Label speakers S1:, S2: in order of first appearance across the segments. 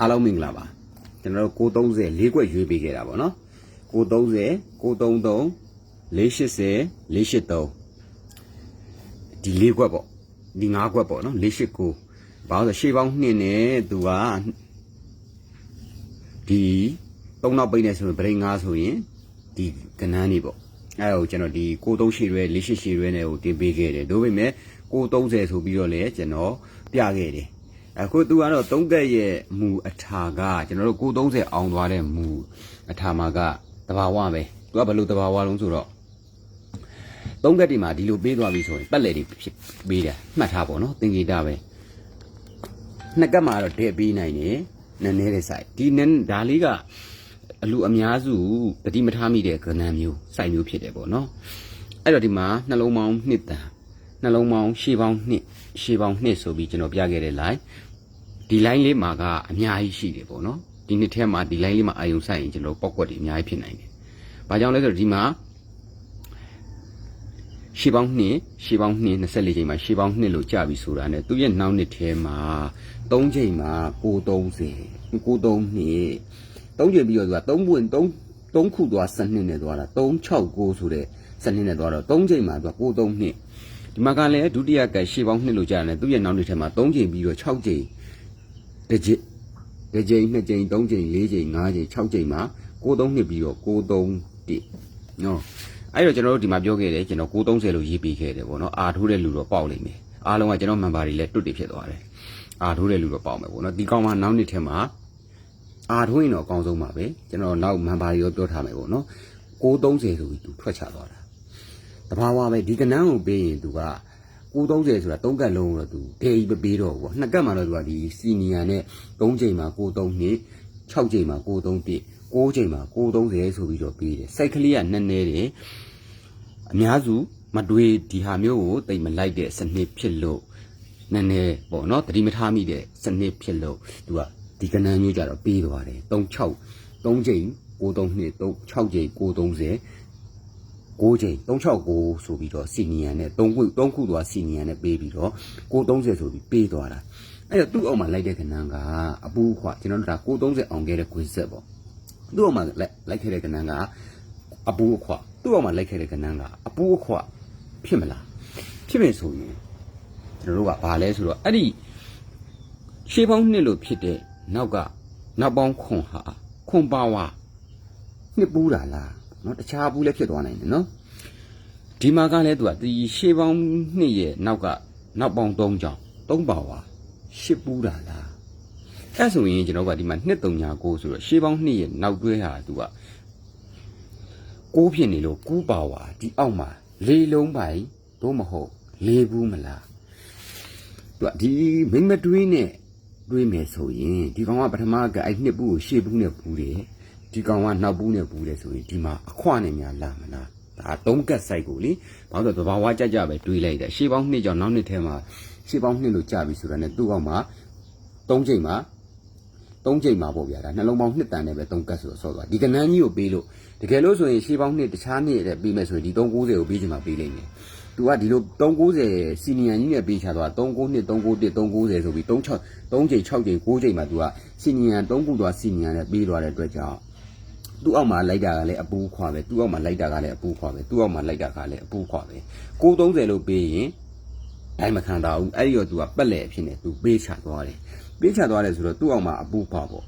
S1: အားလုံးမင်္ဂလာပါကျွန်တော်တို့930လေးကွက်ရွေးပေးခဲ့တာပေါ့နော်930 933 480 483ဒီလေးကွက်ပေါ့ဒီ၅ကွက်ပေါ့နော်489ဘာလို့လဲရှေးပေါင်း2နဲ့သူကဒီ၃နောက်ပိတ်နေဆိုရင်ဗရိတ်5ဆိုရင်ဒီကနန်းနေပေါ့အဲဒါကိုကျွန်တော်ဒီ93ရှည်ရွဲ48ရှည်ရွဲနဲ့ကိုတင်ပေးခဲ့တယ်ဒါပေမဲ့930ဆိုပြီးတော့လည်းကျွန်တော်ပြခဲ့တယ် အခုသူကတော့သုံးကက်ရဲ့မူအထာကကျွန်တော်တို့930အောင်သွားတဲ့မူအထာမှာကတဘာဝပဲသူကဘယ်လိုတဘာဝလုံးဆိုတော့သုံးကက်ဒီမှာဒီလိုပေးသွားပြီဆိုရင်ပတ်လေတွေဖြစ်ပေးတယ်မှတ်ထားပါတော့သင်္ကေတပဲနှစ်ကက်မှာတော့တဲ့ပေးနိုင်တယ်နည်းနည်းတဲ့စိုက်ဒီနည်းဒါလေးကအလူအများစုတတိမထားမိတဲ့ကဏ္ဍမျိုးစိုက်မျိုးဖြစ်တယ်ပေါ့နော်အဲ့တော့ဒီမှာနှလုံးပေါင်းနှစ်တန်နှလုံးပေါင်းရှေးပေါင်းနှစ်ရှေးပေါင်းနှစ်ဆိုပြီးကျွန်တော်ပြခဲ့တဲ့ line ဒီ line လေးမှာကအများကြီးရှိတယ်ပေါ့နော်ဒီနှစ်ထဲမှာဒီ line လေးမှာအာယုံဆိုင်ရင်ကျွန်တော်ပောက်ကွက်တွေအများကြီးဖြစ်နိုင်တယ်။ဘာကြောင့်လဲဆိုတော့ဒီမှာရှေးပေါင်းနှစ်ရှေးပေါင်းနှစ်24ချိန်မှာရှေးပေါင်းနှစ်လို့ကြာပြီဆိုတာ ਨੇ သူ့ရဲ့နောက်နှစ်ထဲမှာ3ချိန်မှာ930 93နှစ်3ချိန်ပြီးတော့သူက3ပွင့်3 3ခုသွားစနစ်နဲ့သွားတာ369ဆိုတဲ့စနစ်နဲ့သွားတော့3ချိန်မှာသူက93နှစ်ဒီမှာကလည်းဒုတိယကရှေးပေါင်းနှစ်လို့ကြာတယ်သူ့ရဲ့နောက်နှစ်ထဲမှာ3ချိန်ပြီးတော့6ချိန် တစ်ကြိမ်တစ်ကြိမ်နှစ်ကြိမ်သုံးကြိမ်လေးကြိမ်ငါးကြိမ်6ကြိမ်မှာ93နှစ်ပြီးတော့93နော်အဲ့တော့ကျွန်တော်တို့ဒီမှာပြောခဲ့တယ်ကျွန်တော်930လို့ရေးပေးခဲ့တယ်ပေါ့နော်အာထိုးတဲ့လူတော့ပေါက်လိမ့်မယ်အားလုံးကကျွန်တော်မန်ပါတွေလည်းတွတ်တွေဖြစ်သွားတယ်အာထိုးတဲ့လူတော့ပေါက်မယ်ပေါ့နော်ဒီကောင်မှနောက်နှစ်ထဲမှာအာထိုးရင်တော့အကောင်းဆုံးပါပဲကျွန်တော်နောက်မန်ပါတွေရောပြောထားမယ်ပေါ့နော်930ဆိုပြီးသူထွက်ချသွားတာတဘာဝပဲဒီကနန်းကိုပေးရင်သူက 930ဆိုတာ3ကတ်လုံးတော့သူဒေကြီးမပေးတော့ဘူးပေါ့နှစ်ကတ်မှတော့သူကဒီစီနီယာနဲ့3ချိန်မှာ93နှစ်6ချိန်မှာ93ပြည့်6ချိန်မှာ930ဆိုပြီးတော့ပေးတယ်စိုက်ကလေးကနည်းနည်းတယ်အများစုမတွေးဒီဟာမျိုးကိုတိတ်မလိုက်တဲ့စနစ်ဖြစ်လို့နည်းနည်းပေါ့နော်တတိမထားမိတဲ့စနစ်ဖြစ်လို့သူကဒီကနန်းမျိုးကြတော့ပေးသွားတယ်36 3ချိန်93နှစ်6ချိန်930 6ချိန်369ဆိုပြီးတော့စီနီယံနဲ့3ခု3ခုသွားစီနီယံနဲ့ပေးပြီးတော့630ဆိုပြီးပေးသွားတာအဲ့တော့သူ့အောက်မှာလိုက်တဲ့ကဏ္ဍကအပူခွကျွန်တော်တို့ဒါ630အောင်ခဲ့တဲ့ခွေးဆက်ပေါ့သူ့အောက်မှာလိုက်လိုက်ခဲ့တဲ့ကဏ္ဍကအပူခွသူ့အောက်မှာလိုက်ခဲ့တဲ့ကဏ္ဍကအပူခွဖြစ်မလားဖြစ်မယ်ဆိုရင်ကျွန်တော်တို့ကဘာလဲဆိုတော့အဲ့ဒီရှေးပေါင်းနှစ်လို့ဖြစ်တဲ့နောက်ကနောက်ပေါင်းခွန်ဟာခွန်ပါဝါနှစ်ပူးတာလား နော်တခြားဘူးလည်းဖြစ်သွားနိုင်တယ်နော်ဒီမှာကလည်းသူကဒီရှေးပေါင်းနှစ်ရဲ့နောက်ကနောက်ပေါင်း၃ကြောင်၃ပါဝါရှစ်ပူးတာလားအဲ့ဆိုရင်ကျွန်တော်ကဒီမှာနှစ်396ဆိုတော့ရှေးပေါင်းနှစ်ရဲ့နောက်တွဲဟာသူကကိုးဖြစ်နေလို့ကူးပါဝါဒီအောက်မှာလေးလုံးပိုင်တို့မဟုတ်လေးဘူးမလားသူကဒီမိမတွေးနဲ့တွေးမယ်ဆိုရင်ဒီကောင်ကပထမကအဲ့နှစ်ဘူးကိုရှေ့ဘူးနဲ့ပူတယ် ဒီကောင်ကနောက်ဘူးနဲ့ပူတယ်ဆိုရင်ဒီမှာအခွနဲ့များလာမလားဒါသုံးကက်ဆိုင်ကိုလေဘာလို့လဲသဘာဝကြကြပဲတွေးလိုက်တယ်ရှေးပေါင်းနှစ်ကြောင်နောက်နှစ်ထဲမှာရှေးပေါင်းနှစ်လို့ကြာပြီဆိုတာ ਨੇ သူ့ကောင်မှာသုံးချိန်မှာသုံးချိန်မှာပေါ့ဗျာဒါနှလုံးပေါင်းနှစ်တန်နဲ့ပဲသုံးကက်ဆိုတော့ဆော့သွားဒီကနန်းကြီးကိုပေးလို့တကယ်လို့ဆိုရင်ရှေးပေါင်းနှစ်တခြားနှစ်တဲ့ပေးမယ်ဆိုရင်ဒီ390ကိုပေးချင်မှပေးလိမ့်မယ်သူကဒီလို390စီနီယံကြီးနဲ့ပေးချသွား39နှစ်391 390ဆိုပြီး36 3ချိန်6ချိန်9ချိန်မှာသူကစီနီယံ3ခုသွားစီနီယံနဲ့ပေးသွားတဲ့အတွက်ကြောင့် သူ့အောက်မှာလိုက်တာကလည်းအပူခွာပဲသူ့အောက်မှာလိုက်တာကလည်းအပူခွာပဲသူ့အောက်မှာလိုက်တာကလည်းအပူခွာပဲ630လို့ပေးရင်ဒိုင်မခံတာဘူးအဲ့ဒီတော့သူကပက်လေအဖြစ်နဲ့သူပေးချသွားတယ်ပေးချသွားတယ်ဆိုတော့သူ့အောက်မှာအပူခွာပေါ့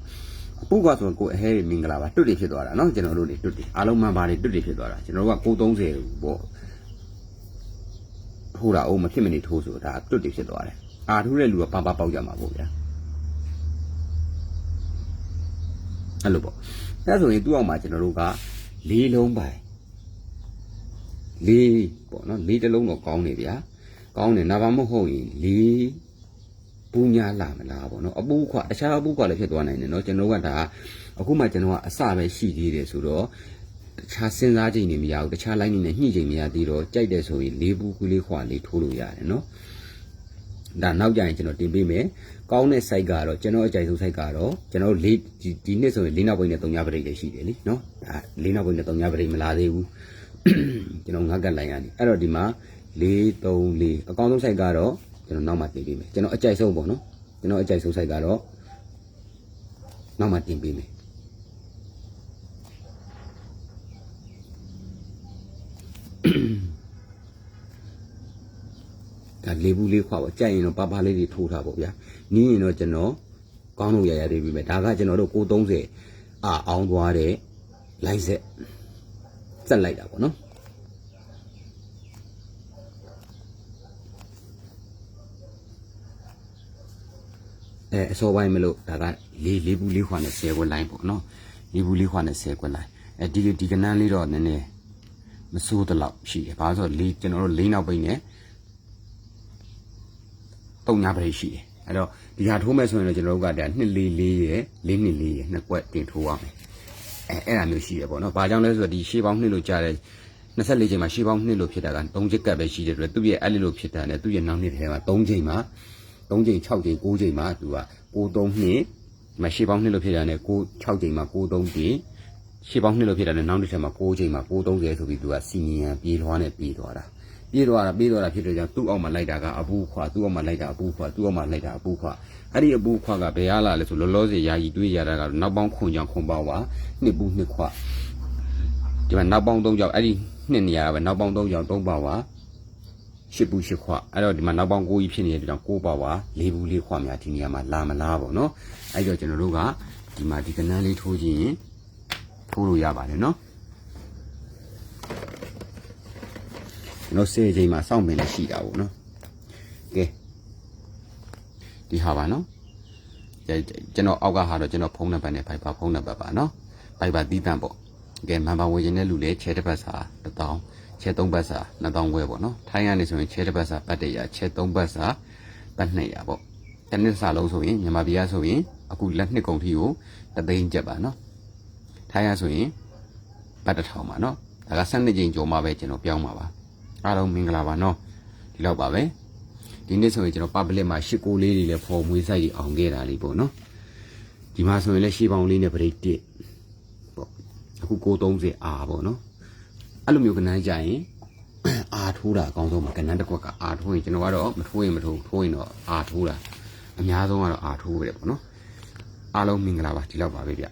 S1: အပူခွာဆိုတော့ကိုယ်အဟဲမင်္ဂလာပါတွတ်တွေဖြစ်သွားတာเนาะကျွန်တော်တို့တွေတွတ်တွေအားလုံးမှန်ပါတယ်တွတ်တွေဖြစ်သွားတာကျွန်တော်တို့က630ပေါ့ထိုးတာအောင်မဖြစ်မနေထိုးဆိုဒါတွတ်တွေဖြစ်သွားတယ်အာထိုးတဲ့လူကပါပါပေါက်ကြမှာပေါ့ဗျာ အဲ့လိုပေါ့ဒါဆိုရင်သူ့အောက်မှာကျွန်တော်တို့ကလေးလုံးပိုင်လေးပေါ့နော်လေးတစ်လုံးတော့ကောင်းနေဗျာကောင်းတယ်နာဘာမဟုတ်ရင်လေးပူညာလာမလားပေါ့နော်အပူခွတခြားအပူခွလည်းဖြစ်သွားနိုင်တယ်နော်ကျွန်တော်ကဒါအခုမှကျွန်တော်ကအစပဲရှိသေးတယ်ဆိုတော့တခြားစဉ်းစားချိန်နေမရဘူးတခြား line နေနဲ့ညှိချိန်မရသေးတော့ကြိုက်တယ်ဆိုရင်လေးဘူးကူလေးခွလေးထိုးလို့ရတယ်နော် ဒါနောက်ကြရင်ကျွန်တော်တင်ပေးမယ်ကောင်းတဲ့ site ကတော့ကျွန်တော်အကြိုက်ဆုံး site ကတော့ကျွန်တော်လေးဒီဒီနှစ်ဆိုရင်လေးနောက်ပိတ်နဲ့၃ညပရိတ်လည်းရှိတယ်လीနော်ဒါလေးနောက်ပိတ်နဲ့၃ညပရိတ်မလာသေးဘူးကျွန်တော်ငါကတ်လိုက်ရနေအဲ့တော့ဒီမှာ4 3 4အကောင်းဆုံး site ကတော့ကျွန်တော်နောက်မှတင်ပေးမယ်ကျွန်တော်အကြိုက်ဆုံးပေါ့နော်ကျွန်တော်အကြိုက်ဆုံး site ကတော့နောက်မှတင်ပေးမယ် ဒါလေးဘူးလေးခွာပါကြိုက်ရင်တော့ပါပါလေးတွေထိုးထားပေါ့ဗျာနီးရင်တော့ကျွန်တော်ကောင်းလို့ရရသေးပြီပဲဒါကကျွန်တော်တို့630အာအောင်သွားတဲ့လိုင်းဆက်စက်လိုက်တာပေါ့နော်အဲအစောပိုင်းမလို့ဒါကလေးလေးဘူးလေးခွာနဲ့10ခွက်လိုင်းပေါ့နော်လေးဘူးလေးခွာနဲ့10ခွက်လိုင်းအဲဒီဒီကနန်းလေးတော့နည်းနည်းမစိုးတလောက်ရှိတယ်ဘာလို့ဆိုတော့လေးကျွန်တော်တို့လေးနောက်ပိတ်နဲ့ တုံညာပိတ်ရှိတယ်အဲ့တော့ဒီဟာထိုးမဲ့ဆိုရင်တော့ကျွန်တော်တို့ကဒါနှစ်လေးလေးရယ်လေးနှစ်လေးရယ်နှစ်ကွက်တင်ထိုးရမယ်အဲအဲ့ဒါမျိုးရှိရပေါ့နော်ဘာကြောင့်လဲဆိုတော့ဒီရှေးပေါင်းနှစ်လို့ကြားတဲ့24ချိန်မှာရှေးပေါင်းနှစ်လို့ဖြစ်တာက3ချက်ကပ်ပဲရှိတဲ့အတွက်သူ့ရဲ့အဲ့လိုလိုဖြစ်တာနဲ့သူ့ရဲ့နောက်နှစ်ထဲမှာ3ချိန်မှာ3ချိန်6ချိန်9ချိန်မှာသူက63နှစ်မရှိပေါင်းနှစ်လို့ဖြစ်တာနဲ့6 6ချိန်မှာ63ပြီရှေ့ပေါင်းနှစ်လို့ဖြစ်တာနဲ့နောက်တစ်ချက်မှာ6ချိန်မှာ630ဆိုပြီးသူကစီနီယံပြေးထွားနဲ့ပြေးသွားတာ ပြေးသွားတာပြေးသွားတာဖြစ်တဲ့ကြောင့်သူ့အောက်မှာလိုက်တာကအပူခွာသူ့အောက်မှာလိုက်တာအပူခွာသူ့အောက်မှာလိုက်တာအပူခွာအဲ့ဒီအပူခွာကဘယ်ရလာလဲဆိုလောလောဆယ်ယာယီတွေးရတာကတော့နောက်ပေါင်းခွန်ကြောင့်ခွန်ပေါင်းပါနှစ်ပူနှစ်ခွာဒီမှာနောက်ပေါင်း3ကြောင့်အဲ့ဒီနှစ်နေရာကပဲနောက်ပေါင်း3ကြောင့်3ပါပါရှစ်ပူရှစ်ခွအဲ့တော့ဒီမှာနောက်ပေါင်း9ကြီးဖြစ်နေတဲ့ကြောင့်9ပါပါ၄ဘူးလေးခွများဒီနေရာမှာလာမလားပေါ့နော်အဲ့တော့ကျွန်တော်တို့ကဒီမှာဒီကနန်းလေးထိုးခြင်းရင်ထိုးလို့ရပါတယ်နော် ကျွန်တော်စေချိန်မှာစောင့်ပင်လည်းရှိတာပေါ့နော်ကဲဒီဟာပါနော်ကျကျွန်တော်အောက်ကဟာတော့ကျွန်တော်ဖုန်းနံပါတ်နဲ့ဖိုက်ပါဖုန်းနံပါတ်ပါနော်ဖိုက်ပါတီးတန့်ပေါ့ကဲမန်ပါဝင်ခြင်းတဲ့လူလည်းချဲတစ်ပတ်စာ1000ချဲ3ပတ်စာ2000ခွဲပေါ့နော်ထိုင်းကနေဆိုရင်ချဲတစ်ပတ်စာပတ်100ချဲ3ပတ်စာပတ်200ပေါ့တစ်နှစ်စာလုံးဆိုရင်မြန်မာပြည်ကဆိုရင်အခုလက်နှစ်ကုန်ထီကိုတသိန်းကျပ်ပါနော်ထိုင်းကဆိုရင်ပတ်တစ်ထောင်ပါနော်ဒါက12ကြိမ်ကျော်မှပဲကျွန်တော်ပြောင်းပါပါ အားလုံးမင်္ဂလာပါနော်ဒီလောက်ပါပဲဒီနေ့ဆိုရင်ကျွန်တော် public မှာရှစ်ကိုလေးတွေလည်းဖော်မွေးဆိုင်ကြီးအောင်ခဲ့တာလေးပေါ့နော်ဒီမှာဆိုရင်လည်းရှေးပေါင်းလေးနဲ့ break တစ်ပေါ့အခု630အာပေါ့နော်အဲ့လိုမျိုးကနန်းကြရင်အာထိုးတာအကောင်းဆုံးပါကနန်းတစ်ခွက်ကအာထိုးရင်ကျွန်တော်ကတော့မထိုးရင်မထိုးထိုးရင်တော့အာထိုးတာအများဆုံးကတော့အာထိုးပဲပေါ့နော်အားလုံးမင်္ဂလာပါဒီလောက်ပါပဲဗျ